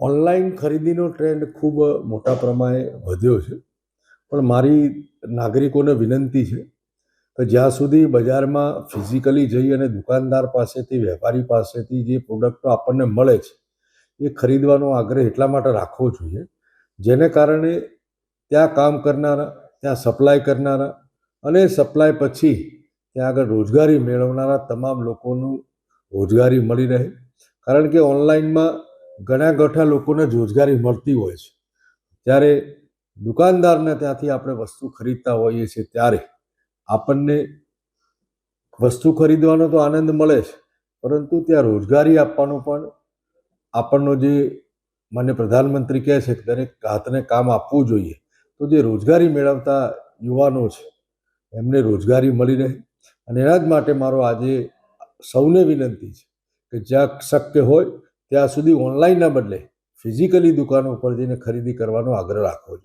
Online ખરીદીનો trend ખૂબ મોટા પ્રમાણે વધ્યો છે. પણ મારી નાગરિકોને વિનંતી છે કે જ્યાં સુધી બજારમાં ફિઝિકલી જઈ અને દુકાનદાર પાસેથી, વેપારી પાસેથી જે પ્રોડક્ટો આપણને મળે છે, એ ખરીદવાનો આગ્રહ એટલા માટે રાખવો જોઈએ, જેને કારણે ત્યાં કામ કરનારા, ત્યાં સપ્લાય કરનારા અને સપ્લાય પછી ત્યાં આગળ રોજગારી મેળવનારા તમામ લોકોનું રોજગારી મળી રહે. કારણ કે ઓનલાઈનમાં ઘણા ગઠા લોકોને રોજગારી મળતી હોય છે. ત્યારે દુકાનદારને ત્યાંથી આપણે વસ્તુ ખરીદતા હોઈએ છીએ ત્યારે આપણને વસ્તુ ખરીદવાનો તો આનંદ મળે છે, પરંતુ ત્યાં રોજગારી આપવાનો પણ આપણનો જે માન્ય પ્રધાનમંત્રી કહે છે કે દરેક હાથને કામ આપવું જોઈએ, તો જે રોજગારી મેળવતા યુવાનો છે, એમને રોજગારી મળી રહે. અને એના જ માટે મારો આજે સૌને વિનંતી છે કે જ્યાં શક્ય હોય ત્યાં સુધી ઓનલાઈનના બદલે ફિઝિકલી દુકાનો ઉપર જઈને ખરીદી કરવાનો આગ્રહ રાખવો જોઈએ.